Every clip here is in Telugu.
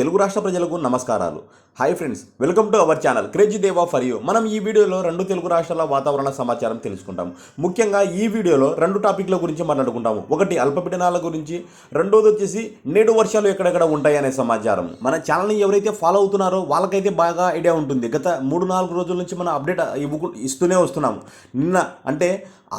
తెలుగు రాష్ట్ర ప్రజలకు నమస్కారాలు. Hi friends welcome to our channel crazy Deva for you మనం ఈ వీడియోలో రెండు తెలుగు రాష్ట్రాల వాతావరణ సమాచారం తెలుసుకుంటాం. ముఖ్యంగా ఈ వీడియోలో రెండు టాపిక్ల గురించి మాట్లాడుకుంటాము. ఒకటి అల్పపీడనాల గురించి రెండోది వచ్చేసి నేడు వర్షాలు ఎక్కడెక్కడ ఉంటాయనే సమాచారం. మన ఛానల్ని ఎవరైతే ఫాలో అవుతున్నారో వాళ్ళకైతే బాగా ఐడియా ఉంటుంది. గత మూడు నాలుగు రోజుల నుంచి మనం అప్డేట్ ఇవ్వకు ఇస్తూనే వస్తున్నాము నిన్న అంటే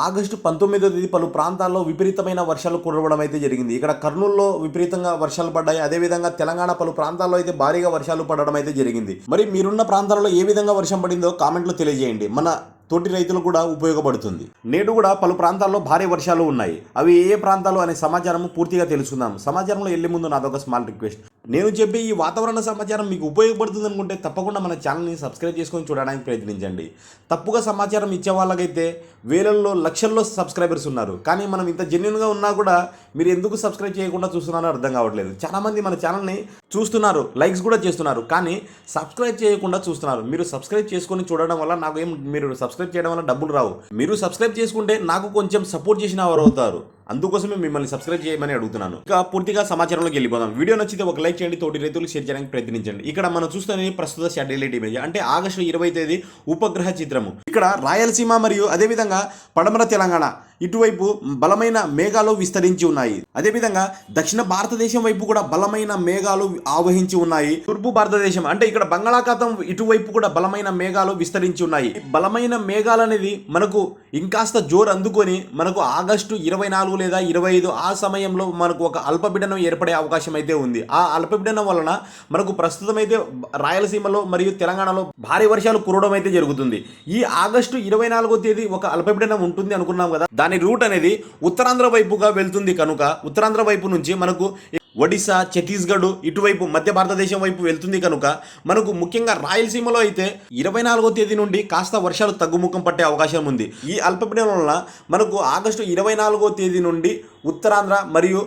ఆగస్టు పంతొమ్మిదో తేదీ పలు ప్రాంతాల్లో విపరీతమైన వర్షాలు కురవడం అయితే జరిగింది. ఇక్కడ కర్నూలులో విపరీతంగా వర్షాలు పడ్డాయి. అదేవిధంగా తెలంగాణ పలు ప్రాంతాల్లో అయితే భారీగా వర్షాలు పడడం అయితే జరిగింది. మరి మీరున్న ప్రాంతాలలో ఏ విధంగా వర్షం పడిందో కామెంట్లో తెలియజేయండి. మన తోటి రైతులు కూడా ఉపయోగపడుతుంది. నేడు కూడా పలు ప్రాంతాల్లో భారీ వర్షాలు ఉన్నాయి. అవి ఏ ప్రాంతాలు అనే సమాచారం పూర్తిగా తెలుసుకుందాం. సమాచారంలో వెళ్ళే ముందు నాదొక స్మాల్ రిక్వెస్ట్ నేను చెప్పే ఈ వాతావరణ సమాచారం మీకు ఉపయోగపడుతుంది అనుకుంటే తప్పకుండా మన ఛానల్ని సబ్స్క్రైబ్ చేసుకొని చూడడానికి ప్రయత్నించండి. తప్పుగా సమాచారం ఇచ్చే వాళ్ళకైతే వేలల్లో లక్షల్లో సబ్స్క్రైబర్స్ ఉన్నారు. కానీ మనం ఇంత జెన్యున్గా ఉన్నా కూడా మీరు ఎందుకు సబ్స్క్రైబ్ చేయకుండా చూస్తున్నారో అర్థం కావట్లేదు. చాలామంది మన ఛానల్ని చూస్తున్నారు లైక్స్ కూడా చేస్తున్నారు. కానీ సబ్స్క్రైబ్ చేయకుండా చూస్తున్నారు. మీరు సబ్స్క్రైబ్ చేసుకొని చూడడం వల్ల నాకు ఏం మీరు సబ్స్క్రైబ్ చేయడం వల్ల డబ్బులు రావు. మీరు సబ్స్క్రైబ్ చేసుకుంటే నాకు కొంచెం సపోర్ట్ చేసిన వారు అవుతారు. అందుకోసమే మిమ్మల్ని సబ్స్క్రైబ్ చేయమని అడుగుతున్నాను. ఇక పూర్తిగా సమాచారంలోకి వెళ్ళిపోదాం. వీడియో నచ్చితే ఒక లైక్ చేయండి తోటి రైతులకు షేర్ చేయడానికి ప్రయత్నించండి. ఇక్కడ మనం చూస్తున్నది ప్రస్తుత శాటిలైట్ ఇమేజ్. అంటే ఆగస్టు ఇరవై తేదీ ఉపగ్రహ చిత్రము. ఇక్కడ రాయలసీమ మరియు అదేవిధంగా పడమర తెలంగాణ ఇటువైపు బలమైన మేఘాలు విస్తరించి ఉన్నాయి. అదేవిధంగా దక్షిణ భారతదేశం వైపు కూడా బలమైన మేఘాలు ఆవహించి ఉన్నాయి. తూర్పు భారతదేశం అంటే ఇక్కడ బంగాళాఖాతం ఇటువైపు కూడా బలమైన మేఘాలు విస్తరించి ఉన్నాయి. బలమైన మేఘాలు అనేది మనకు ఇంకాస్త జోరు అందుకొని మనకు ఆగస్టు ఇరవై నాలుగు లేదా ఇరవై ఐదు ఆ సమయంలో మనకు ఒక అల్పపీడనం ఏర్పడే అవకాశం అయితే ఉంది. ఆ అల్పపీడనం వలన మనకు ప్రస్తుతం అయితే రాయలసీమలో మరియు తెలంగాణలో భారీ వర్షాలు కురవడం అయితే జరుగుతుంది. ఈ ఆగస్టు ఇరవై నాలుగో తేదీ ఒక అల్పపీడనం ఉంటుంది అనుకున్నాం కదా. దాని రూట్ అనేది ఉత్తరాంధ్ర వైపుగా వెళ్తుంది కనుక ఉత్తరాంధ్ర వైపు నుంచి మనకు ఒడిశా ఛత్తీస్గఢ్ ఇటువైపు మధ్య భారతదేశం వైపు వెళ్తుంది కనుక మనకు ముఖ్యంగా రాయలసీమలో అయితే ఇరవై నాలుగో తేదీ నుండి కాస్త వర్షాలు తగ్గుముఖం పట్టే అవకాశం ఉంది. ఈ అల్పపీడనం వలన మనకు ఆగస్టు ఇరవై నాలుగో తేదీ నుండి ఉత్తరాంధ్ర మరియు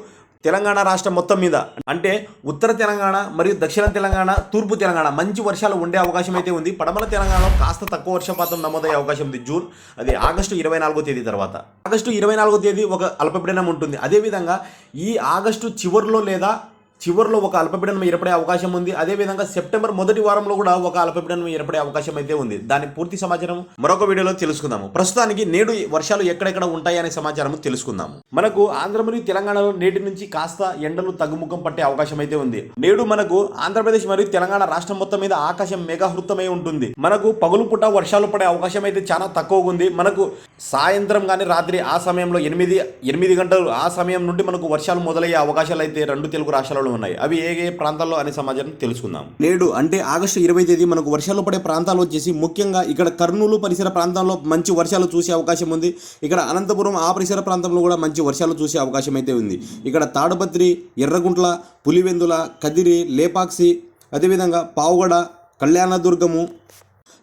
తెలంగాణ రాష్ట్రం మొత్తం మీద. అంటే ఉత్తర తెలంగాణ మరియు దక్షిణ తెలంగాణ తూర్పు తెలంగాణ మంచి వర్షాలు ఉండే అవకాశం అయితే ఉంది. పడమల తెలంగాణలో కాస్త తక్కువ వర్షపాతం నమోదయ్యే అవకాశం ఉంది. జూన్ అది ఆగస్టు ఇరవై నాలుగో తేదీ తర్వాత. ఆగస్టు ఇరవై నాలుగో తేదీ ఒక అల్పపీడనం ఉంటుంది. అదేవిధంగా ఈ ఆగస్టు చివరిలో లేదా చివరిలో ఒక అల్పపీడనం ఏర్పడే అవకాశం ఉంది. అదేవిధంగా సెప్టెంబర్ మొదటి వారంలో కూడా ఒక అల్పపీడనం ఏర్పడే అవకాశం అయితే ఉంది. దాని పూర్తి సమాచారం మరొక వీడియోలో తెలుసుకుందాము. ప్రస్తుతానికి నేడు వర్షాలు ఎక్కడెక్కడ ఉంటాయనే సమాచారం తెలుసుకుందాము. మనకు ఆంధ్ర మరియు తెలంగాణలో నేటి నుంచి కాస్త ఎండలు తగ్గుముఖం పట్టే అవకాశం అయితే ఉంది. నేడు మనకు ఆంధ్రప్రదేశ్ మరియు తెలంగాణ రాష్ట్రం మొత్తం మీద ఆకాశం మేఘాహృతమై ఉంటుంది. మనకు పగులు పుట్ట వర్షాలు పడే అవకాశం అయితే చాలా తక్కువగా ఉంది. మనకు సాయంత్రం కానీ రాత్రి ఆ సమయంలో ఎనిమిది ఎనిమిది గంటలు ఆ సమయం నుండి మనకు వర్షాలు మొదలయ్యే అవకాశాలు అయితే రెండు తెలుగు రాష్ట్రాలు వర్షాలు ఉన్నాయి. అవి ఏ ఏ ప్రాంతాల్లో అనే సమాచారం తెలుసుకుందాం. నేడు అంటే ఆగస్టు ఇరవై తేదీ మనకు వర్షాలు పడే ప్రాంతాలు వచ్చేసి ముఖ్యంగా ఇక్కడ కర్నూలు పరిసర ప్రాంతాల్లో మంచి వర్షాలు చూసే అవకాశం ఉంది. ఇక్కడ అనంతపురం ఆ పరిసర ప్రాంతంలో కూడా మంచి వర్షాలు చూసే అవకాశం అయితే ఉంది. ఇక్కడ తాడపత్రి ఎర్రగుంట్ల పులివెందుల కదిరి లేపాక్షి అదేవిధంగా పావుగడ కళ్యాణదుర్గము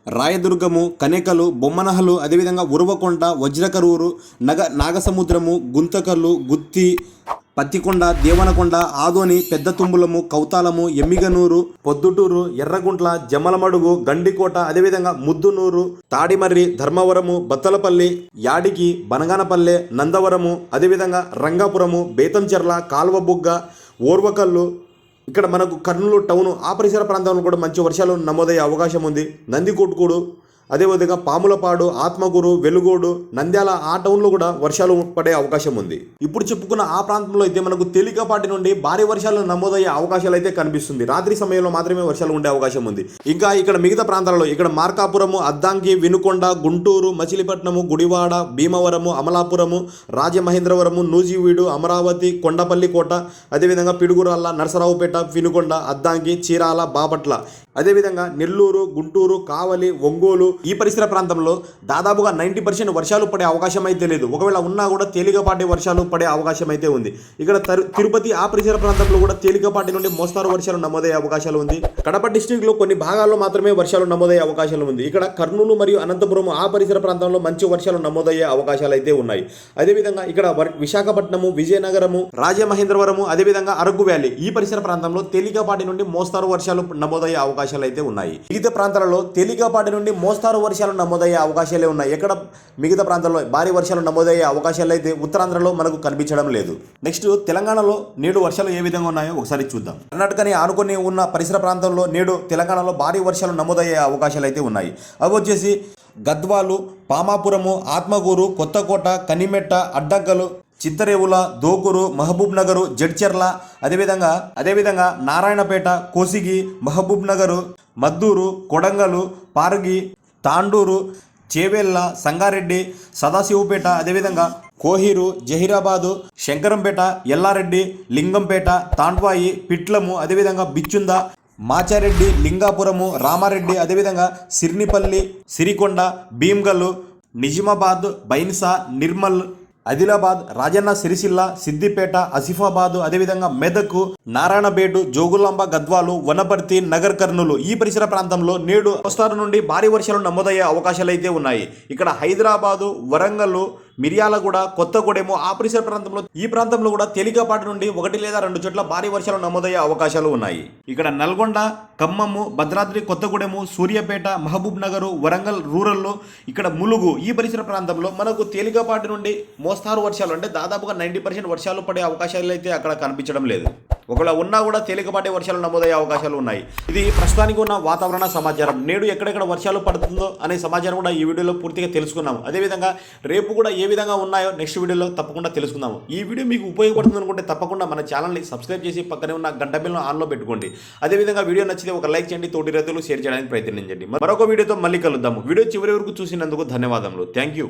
రాయదుర్గము కనేకలు బొమ్మనహలు అదేవిధంగా ఉరవకొండ వజ్రకరూరు నగ నాగసముద్రము గుంతకల్లు గుత్తి పత్తికొండ దేవనకొండ ఆదోని పెద్ద తుంబులము కౌతాలము ఎమ్మిగనూరు పొద్దుటూరు ఎర్రగుంట్ల జమలమడుగు గండికోట అదేవిధంగా ముద్దునూరు తాడిమర్రి ధర్మవరము బత్తలపల్లి యాడికి బనగానపల్లె నందవరము అదేవిధంగా రంగాపురము బేతంచెర్ల కాల్వబుగ్గ ఓర్వకల్లు. ఇక్కడ మనకు కర్నూలు టౌన్ ఆ పరిసర ప్రాంతంలో కూడా మంచి వర్షాలు నమోదయ్యే అవకాశం ఉంది. నందికొట్కూడు అదేవిధంగా పాములపాడు ఆత్మగురు వెలుగోడు నంద్యాల ఆ టౌన్లో కూడా వర్షాలు పడే అవకాశం ఉంది. ఇప్పుడు చెప్పుకున్న ఆ ప్రాంతంలో అయితే మనకు తేలికపాటి నుండి భారీ వర్షాలు నమోదయ్యే అవకాశాలు అయితే కనిపిస్తుంది. రాత్రి సమయంలో మాత్రమే వర్షాలు ఉండే అవకాశం ఉంది. ఇంకా ఇక్కడ మిగతా ప్రాంతాలలో ఇక్కడ మార్కాపురము అద్దాంకి వినుకొండ గుంటూరు మచిలీపట్నము గుడివాడ భీమవరము అమలాపురము రాజమహేంద్రవరము నూజివీడు అమరావతి కొండపల్లి కోట అదేవిధంగా పిడుగురాళ్ళ నరసరావుపేట వినుకొండ అద్దాంకి చీరాల బాపట్ల. అదేవిధంగా నెల్లూరు గుంటూరు కావలి ఒంగోలు ఈ పరిసర ప్రాంతంలో దాదాపుగా నైంటీ పర్సెంట్ వర్షాలు పడే అవకాశం అయితే లేదు. ఒకవేళ ఉన్నా కూడా తేలికపాటి వర్షాలు పడే అవకాశం అయితే ఉంది. ఇక్కడ తిరుపతి ఆ పరిసర ప్రాంతంలో కూడా తేలికపాటి నుండి మోస్తారు వర్షాలు నమోదయ్యే అవకాశాలు ఉంది. కడప డిస్టిక్లో కొన్ని భాగాల్లో మాత్రమే వర్షాలు నమోదయ్యే అవకాశాలు ఉంది. ఇక్కడ కర్నూలు మరియు అనంతపురం ఆ పరిసర ప్రాంతంలో మంచి వర్షాలు నమోదయ్యే అవకాశాలు అయితే ఉన్నాయి. అదేవిధంగా ఇక్కడ వర్- విశాఖపట్నము విజయనగరము రాజమహేంద్రవరము అదేవిధంగా అరకు వ్యాలీ ఈ పరిసర ప్రాంతంలో తేలికపాటి నుండి మోస్తారు వర్షాలు నమోదయ్యే అవకాశాలు అయితే ఉన్నాయి. వివిధ ప్రాంతాలలో తేలికపాటి నుండి మోస్తారు మోస్తారు వర్షాలు నమోదయ్యే అవకాశాలే ఉన్నాయి. ఎక్కడ మిగతా ప్రాంతాల్లో భారీ వర్షాలు నమోదయ్యే అవకాశాలు అయితే ఉత్తరాంధ్రలో మనకు కనిపించడం లేదు. నెక్స్ట్ తెలంగాణలో నేడు వర్షాలు ఏ విధంగా ఉన్నాయో ఒకసారి చూద్దాం. కర్ణాటకని ఆనుకొని ఉన్న పరిసర ప్రాంతంలో నేడు తెలంగాణలో భారీ వర్షాలు నమోదయ్యే అవకాశాలు అయితే ఉన్నాయి. అవి వచ్చేసి గద్వాలు పామాపురము ఆత్మగూరు కొత్తకోట కనిమెట్ట అడ్డంకలు చింతరేవుల దోకూరు మహబూబ్ నగరు జడ్చెర్ల అదేవిధంగా అదేవిధంగా నారాయణపేట కోసిగి మహబూబ్ నగరు మద్దూరు కొడంగలు పారగి తాండూరు చేవెళ్ళ సంగారెడ్డి సదాశివపేట అదేవిధంగా కోహీరు జహీరాబాదు శంకరంపేట ఎల్లారెడ్డి లింగంపేట తాండ్వాయి పిట్లము అదేవిధంగా బిచ్చుంద మాచారెడ్డి లింగాపురము రామారెడ్డి అదేవిధంగా సిర్నిపల్లి సిరికొండ భీమ్గల్ నిజామాబాద్ బైన్సా నిర్మల్ ఆదిలాబాద్ రాజన్న సిరిసిల్ల సిద్దిపేట అసిఫాబాదు అదేవిధంగా మెదక్ నారాయణబేటు జోగులాంబ గద్వాలు వనపర్తి నగర్ కర్నూలు ఈ పరిసర ప్రాంతంలో నేడు కోస్తారు నుండి భారీ వర్షాలు నమోదయ్యే అవకాశాలు అయితే ఉన్నాయి. ఇక్కడ హైదరాబాదు వరంగల్ మిర్యాలగూడ కొత్తగూడెము ఆ పరిసర ప్రాంతంలో ఈ ప్రాంతంలో కూడా తేలికపాటి నుండి ఒకటి లేదా రెండు చోట్ల భారీ వర్షాలు నమోదయ్యే అవకాశాలు ఉన్నాయి. ఇక్కడ నల్గొండ ఖమ్మము భద్రాద్రి కొత్తగూడెము సూర్యాపేట మహబూబ్ నగర్ వరంగల్ రూరల్లో ఇక్కడ ములుగు ఈ పరిసర ప్రాంతంలో మనకు తేలికపాటి నుండి మోస్తారు వర్షాలు. అంటే దాదాపుగా నైంటీ పర్సెంట్ వర్షాలు పడే అవకాశాలు అయితే అక్కడ కనిపించడం లేదు. ఒకవేళ ఉన్నా కూడా తేలికపాటి వర్షాలు నమోదయ్యే అవకాశాలు ఉన్నాయి. ఇది ప్రస్తుతానికి ఉన్న వాతావరణ సమాచారం. నేడు ఎక్కడెక్కడ వర్షాలు పడుతుందో అనే సమాచారం కూడా ఈ వీడియోలో పూర్తిగా తెలుసుకున్నాము అదేవిధంగా రేపు కూడా ఏ విధంగా ఉన్నాయో నెక్స్ట్ వీడియోలో తప్పకుండా తెలుసుకుందాము. ఈ వీడియో మీకు ఉపయోగపడుతుంది అనుకుంటే తప్పకుండా మన ఛానల్ని సబ్స్క్రైబ్ చేసి పక్కనే ఉన్న గంట బిల్లను ఆన్లో పెట్టుకోండి. అదేవిధంగా వీడియో నచ్చితే ఒక లైక్ చేయండి తోటి రైతులు షేర్ చేయడానికి ప్రయత్నించండి. మరొక వీడియోతో మళ్ళీ కలుద్దాము. వీడియో చివరి వరకు చూసినందుకు ధన్యవాదములు. Thank you.